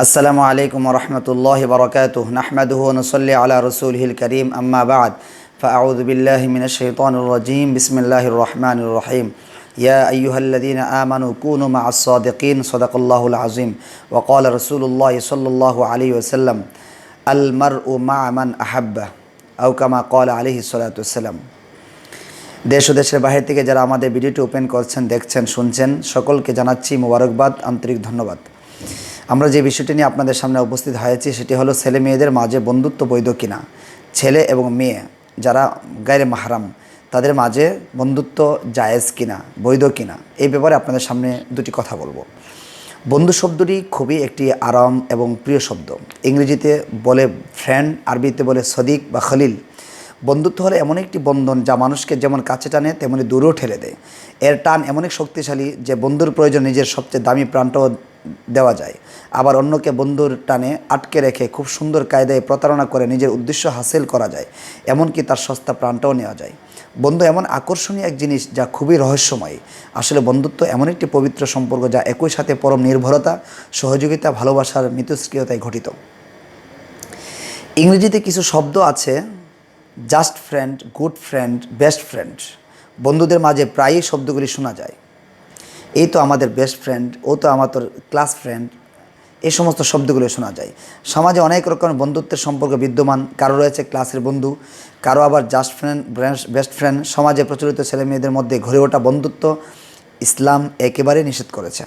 السلام عليكم ورحمة الله وبركاته نحمده ونصلي على رسوله الكريم أما بعد فأعوذ بالله من الشيطان الرجيم بسم الله الرحمن الرحيم يا أيها الذين آمنوا كونوا مع الصادقين صدق الله العظيم وقال رسول الله صلى الله عليه وسلم المرء مع من أحبه أو كما قال عليه الصلاة والسلام দেশ ও দেশের বাহির থেকে যারা আমাদের ভিডিওটি ওপেন করছেন দেখছেন শুনছেন সকলকে জানাচ্ছি মোবারকবাদ আন্তরিক ধন্যবাদ আমরা যে বিষয়টি নিয়ে আপনাদের সামনে উপস্থিত হয়েছি, সেটি হলো ছেলে মেয়েদের মাঝে বন্ধুত্ব বৈধ কিনা? ছেলে এবং মেয়ে যারা গায়ের মাহারাম, তাদের মাঝে বন্ধুত্ব জায়েজ কিনা, বৈধ কিনা? এই ব্যাপারে আপনাদের সামনে দুটি কথা বলব। বন্ধু শব্দটি খুবই একটি আরাম এবং প্রিয় শব্দ। ইংরেজিতে বলে ফ্রেন্ড আরবিতে বলে সদিক বা খলিল। বন্ধুত্ব হলো এমন একটি বন্ধন যা মানুষকে যেমন কাছে টানে, তেমনি দূরেও ঠেলে দেয়। এর টান এমন এক শক্তিশালী যে বন্ধুর প্রয়োজন নিজের সবচেয়ে দামি প্রাণটাও দেওয়া যায়। আবার অন্যকে বন্ধুর টানে আটকে রেখে খুব সুন্দর কায়দায় প্রতারণা করে নিজের উদ্দেশ্য হাসিল করা যায়, এমনকি তার সস্তা প্রাণটাও নেওয়া যায়। বন্ধু এমন আকর্ষণীয় এক জিনিস যা খুবই রহস্যময়। আসলে বন্ধুত্ব এমন একটি পবিত্র সম্পর্ক যা একই সাথে পরম নির্ভরতা, সহযোগিতা, ভালোবাসার মিতস্ক্রিয়তায় ঘটিত। ইংরেজিতে কিছু শব্দ আছে, just friend, good friend, best friend বন্ধুদের মাঝে প্রায়ই শব্দগুলি শোনা যায়। এই তো আমাদের বেস্ট ফ্রেন্ড ও তো আমার তোর ক্লাস ফ্রেন্ড এই সমস্ত শব্দগুলো শোনা যায়। সমাজে অনেক রকমের বন্ধুত্বের সম্পর্ক বিদ্যমান। কারও রয়েছে ক্লাসের বন্ধু, কারও আবার জাস্ট ফ্রেন্ড বেস্ট ফ্রেন্ড সমাজে প্রচলিত ছেলে মেয়েদের মধ্যে ঘরে ওঠা বন্ধুত্ব ইসলাম একেবারে নিষেধ করেছে।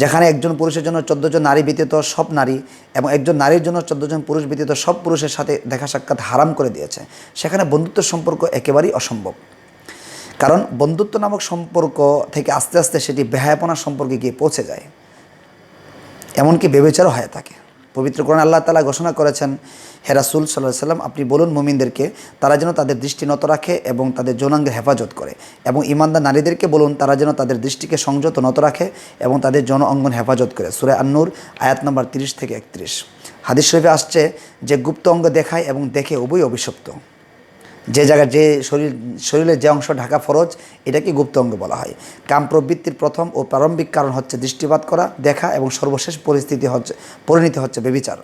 যেখানে একজন পুরুষের জন্য চোদ্দ জন নারী ব্যতীত সব নারী এবং একজন নারীর জন্য চোদ্দ জন পুরুষ ব্যতীত সব পুরুষের সাথে দেখা সাক্ষাৎ হারাম করে দিয়েছে। সেখানে বন্ধুত্বের সম্পর্ক একেবারেই অসম্ভব। কারণ বন্ধুত্ব নামক সম্পর্ক থেকে আস্তে আস্তে সেটি বেহায়াপনার সম্পর্কে গিয়ে পৌঁছে যায়। এমনকি বেবেচারও হয়ে থাকে পবিত্র কোরআন আল্লাহ তালা ঘোষণা করেছেন হেরাসুল সাল্লাহ সাল্লাম আপনি বলুন মুমিনদেরকে, তারা যেন তাদের দৃষ্টি নত রাখে এবং তাদের যৌনাঙ্গের হেফাজত করে এবং ইমানদার নারীদেরকে বলুন, তারা যেন তাদের দৃষ্টিকে সংযত নত রাখে এবং তাদের জন অঙ্গন হেফাজত করে। সুরে আন্নুর, আয়াত নম্বর তিরিশ থেকে একত্রিশ। হাদিস শরীফে আসছে যে গুপ্ত অঙ্গ দেখায় এবং দেখে উভয় অভিশপ্ত। যে জায়গায় যে শরীর, শরীরের যে অংশ ঢাকা ফরজ, এটাকে গুপ্ত অঙ্গ বলা হয়। কাম প্রবৃত্তির প্রথম ও প্রারম্ভিক কারণ হচ্ছে দৃষ্টিপাত করা, দেখা এবং সর্বশেষ পরিস্থিতি হচ্ছে, পরিণতি হচ্ছে বেবিচার।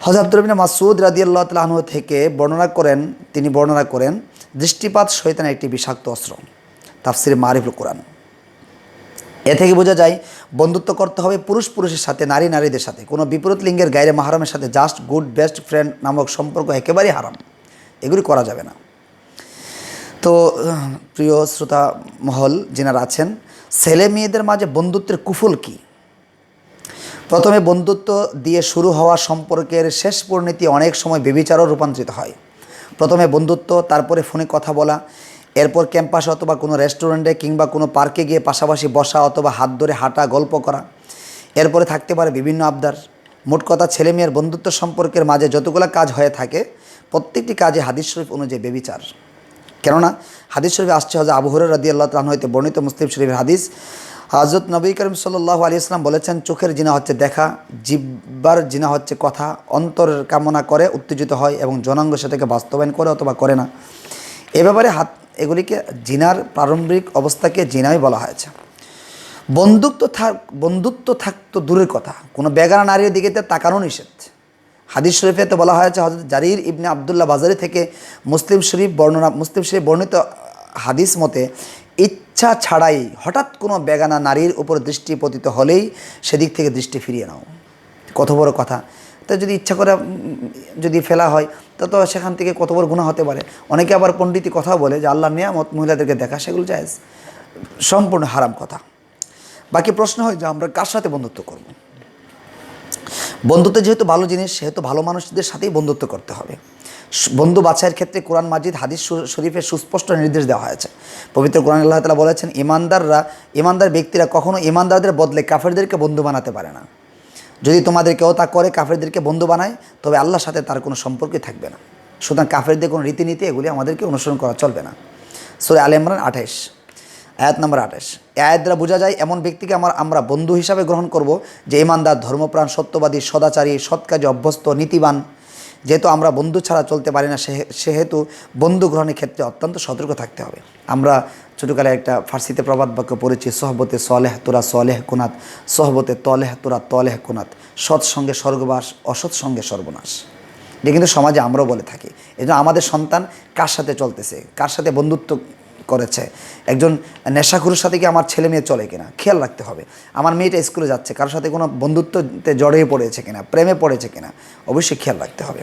হজরতুরবিন মাসুদ রাদি আল্লাহ তালাহ থেকে বর্ণনা করেন, তিনি বর্ণনা করেন, দৃষ্টিপাত শৈতানের একটি বিষাক্ত অস্ত্র। তাফসির মারিফুল কোরআন। এ থেকে বোঝা যায়, বন্ধুত্ব করতে হবে পুরুষ পুরুষের সাথে, নারী নারীদের সাথে। কোনো বিপরীত লিঙ্গের গায়ের মাহারামের সাথে জাস্ট গুড বেস্ট ফ্রেন্ড নামক সম্পর্ক একেবারেই হারাম। এগুলি করা যাবে না। তো প্রিয় শ্রোতা মহল যেনারা আছেন, ছেলে মেয়েদের মাঝে বন্ধুত্বের কুফল কি? প্রথমে বন্ধুত্ব দিয়ে শুরু হওয়া সম্পর্কের শেষ পরিণতি অনেক সময় বেবিচারও রূপান্তরিত হয়। প্রথমে বন্ধুত্ব, তারপরে ফোনে কথা বলা, এরপর ক্যাম্পাসে অথবা কোনো রেস্টুরেন্টে কিংবা কোনো পার্কে গিয়ে পাশাপাশি বসা অথবা হাত ধরে হাঁটা, গল্প করা। এরপরে থাকতে পারে বিভিন্ন আবদার। মোট কথা, ছেলে মেয়ের বন্ধুত্ব সম্পর্কের মাঝে যতগুলো কাজ হয়ে থাকে প্রত্যেকটি কাজে হাদিস শরীফ অনুযায়ী বেবিচার। কেননা, হাদিস শরীফে আসছে হজরত আবু হরের রাদি আল্লাহ তালাহ হইতে বর্ণিত মুসলিম শরীফের হাদিস। হজরত নবী করিম সাল্লাহ আলী ইসলাম বলেছেন, চোখের জিনা হচ্ছে দেখা, জিব্বার জিনা হচ্ছে কথা, অন্তরের কামনা করে উত্তেজিত হয় এবং জনাঙ্গ সেটাকে বাস্তবায়ন করে অথবা করে না। এ ব্যাপারে হাত, এগুলিকে জিনার প্রারম্ভিক অবস্থাকে জিনাই বলা হয়েছে। বন্ধুত্ব থাক, বন্ধুত্ব থাকতো দূরের কথা। কোনো বেগানা নারীর দিকে তাকানো নিষেধ। হাদিস শরীফে তো বলা হয়েছে হজরত জারির ইবনে আবদুল্লাহ বাজারি থেকে মুসলিম শরীফ বর্ণনা, মুসলিম শরীফ বর্ণিত হাদিস মতে, ইচ্ছা ছাড়াই হঠাৎ কোনো বেগানা নারীর উপর দৃষ্টি পতিত হলেই সেদিক থেকে দৃষ্টি ফিরিয়ে নাও। কত বড় কথা। তা যদি ইচ্ছা করে যদি ফেলা হয়, তা তো সেখান থেকে কত বড় গুণা হতে পারে। অনেকে আবার পণ্ডিতি কথা বলে যে আল্লাহ নিয়ামত মহিলাদেরকে দেখা সেগুলো জায়েজ। সম্পূর্ণ হারাম কথা। বাকি প্রশ্ন হয় যে আমরা কার সাথে বন্ধুত্ব করব? বন্ধুত্ব যেহেতু ভালো জিনিস, সেহেতু ভালো মানুষদের সাথেই বন্ধুত্ব করতে হবে। বন্ধু বাছাইয়ের ক্ষেত্রে কোরআন মাজিদ, হাদিস শরীফের সুস্পষ্ট নির্দেশ দেওয়া হয়েছে। পবিত্র কোরআন আল্লাহ তালা বলেছেন, ইমানদাররা ইমানদার ব্যক্তিরা কখনো ইমানদারদের বদলে কাফেরদেরকে বন্ধু বানাতে পারে না। যদি তোমাদের কেউ তা করে, কাফেরদেরকে বন্ধু বানায়, তবে আল্লাহর সাথে তার কোনো সম্পর্কই থাকবে না। সুতরাং কাফেরদের কোনো রীতিনীতি এগুলি আমাদেরকে অনুসরণ করা চলবে না। সুরে আল ইমরান আঠাইশ। আয়াত নম্বর আঠাশ। এ আয়াত দ্বারা বোঝা যায় এমন ব্যক্তিকে আমার আমরা বন্ধু হিসাবে গ্রহণ করব যে ইমানদার, ধর্মপ্রাণ, সত্যবাদী, সদাচারী, সৎ কাজে অভ্যস্ত, নীতিবান। যেহেতু আমরা বন্ধু ছাড়া চলতে পারি না সেহেতু বন্ধু গ্রহণের ক্ষেত্রে অত্যন্ত সতর্ক থাকতে হবে। আমরা ছোটোকালে একটা ফার্সিতে প্রবাদ বাক্য পড়েছি, সহবতে সলেহ তোরা সলেহ কোনাত, সহবতে তলেহ তোরা তলেহ কোনাত, সৎ সঙ্গে স্বর্গবাস, অসৎ সঙ্গে সর্বনাশ। এটা কিন্তু সমাজে আমরাও বলে থাকি। এই আমাদের সন্তান কার সাথে চলতেছে? কার সাথে বন্ধুত্ব করেছে। একজন নেশাখুরের সাথে কি আমার ছেলে মেয়ে চলে কিনা? খেয়াল রাখতে হবে। আমার মেয়েটা স্কুলে যাচ্ছে, কারোর সাথে কোনো বন্ধুত্বতে জড়িয়ে পড়েছে কিনা, প্রেমে পড়েছে কিনা, অবশ্যই খেয়াল রাখতে হবে।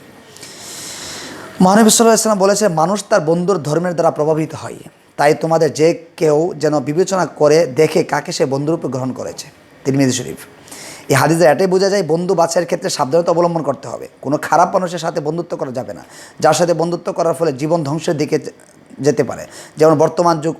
মহানবী সাল্লাহ ইসলাম বলেছে, মানুষ তার বন্ধুর ধর্মের দ্বারা প্রভাবিত হয়। তাই তোমাদের যে কেউ যেন বিবেচনা করে দেখে কাকে সে বন্ধুরূপে গ্রহণ করেছে। তিরমিজি শরীফ। এই হাদিসে এটাই বোঝা যায়, বন্ধু বাছাইয়ের ক্ষেত্রে সাবধানতা অবলম্বন করতে হবে। কোনো খারাপ মানুষের সাথে বন্ধুত্ব করা যাবে না। যার সাথে বন্ধুত্ব করার ফলে জীবন ধ্বংসের দিকে যেতে পারে। যেমন বর্তমান যুগ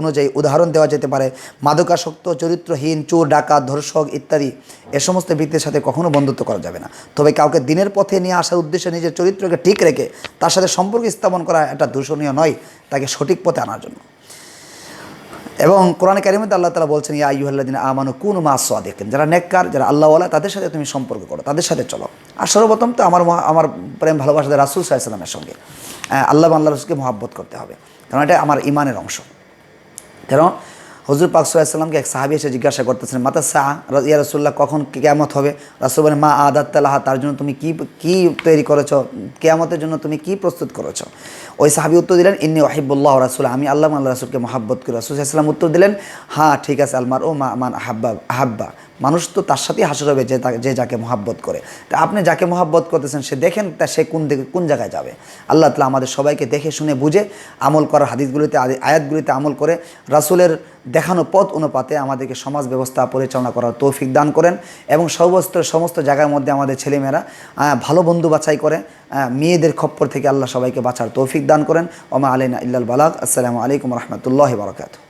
অনুযায়ী উদাহরণ দেওয়া যেতে পারে, মাদকাসক্ত, চরিত্রহীন, চোর, ডাকাত, ধর্ষক ইত্যাদি, এ সমস্ত ব্যক্তির সাথে কখনো বন্ধুত্ব করা যাবে না। তবে কাউকে দিনের পথে নিয়ে আসার উদ্দেশ্যে নিজের চরিত্রকে ঠিক রেখে তার সাথে সম্পর্ক স্থাপন করা এটা দূষণীয় নয়, তাকে সঠিক পথে আনার জন্য। এবং কোরআন কারিমতে আল্লাহ তালা বলছেন, ইয়া ইউহাল্লাদিন আমানু মাস মা দেখেন যারা নেককার, যারা আল্লাহওয়ালা তাদের সাথে তুমি সম্পর্ক করো, তাদের সাথে চলো। আর সর্বপ্রথম তো আমার আমার প্রেম, ভালোবাসা রাসুল সাহাইসাল্লামের সঙ্গে। আল্লাহ আল্লাহ রসুলকে মহাব্বত করতে হবে। কারণ এটা আমার ইমানের অংশ। কেন হজরত পাক এক সাহাবি এসে জিজ্ঞাসা করতেছেন, মাতা শাহ ইয়া রসুল্লাহ কখন কেয়ামত হবে? রাসুল বলেন, মা আদাত তালাহা, তার জন্য তুমি কি কি তৈরি করেছ? কেয়ামতের জন্য তুমি কি প্রস্তুত করেছ? ওই সাহাবি উত্তর দিলেন, ইন্নি ওয়াহিবুল্লাহ রাসুল, আমি আল্লাহ আল্লাহ রাসুলকে মহাব্বত করি। রাসুল উত্তর দিলেন হ্যাঁ ঠিক আছে আলমার ও মা মান আহাব্বা আহাব্বা। মানুষ তো তার সাথেই হাসর হবে যে যে যাকে মহাব্বত করে। তা আপনি যাকে মহাব্বত করতেছেন, সে দেখেন তা সে কোন দিকে, কোন জায়গায় যাবে। আল্লাহ তালা আমাদের সবাইকে দেখে শুনে বুঝে আমল করার হাদিসগুলিতে আয়াতগুলিতে আমল করে রাসুলের দেখানো পথ অনুপাতে আমাদেরকে সমাজ ব্যবস্থা পরিচালনা করার তৌফিক দান করেন এবং সমস্ত সমস্ত জায়গার মধ্যে আমাদের ছেলেমেয়েরা ভালো বন্ধু বাছাই করে মেয়েদের খপ্পর থেকে আল্লাহ সবাইকে বাঁচার তৌফিক দান করেন। ওমা আলিনা ইল্লাল বালাক আসসালামু আলাইকুম রহমতুল্লাহ বারকাতু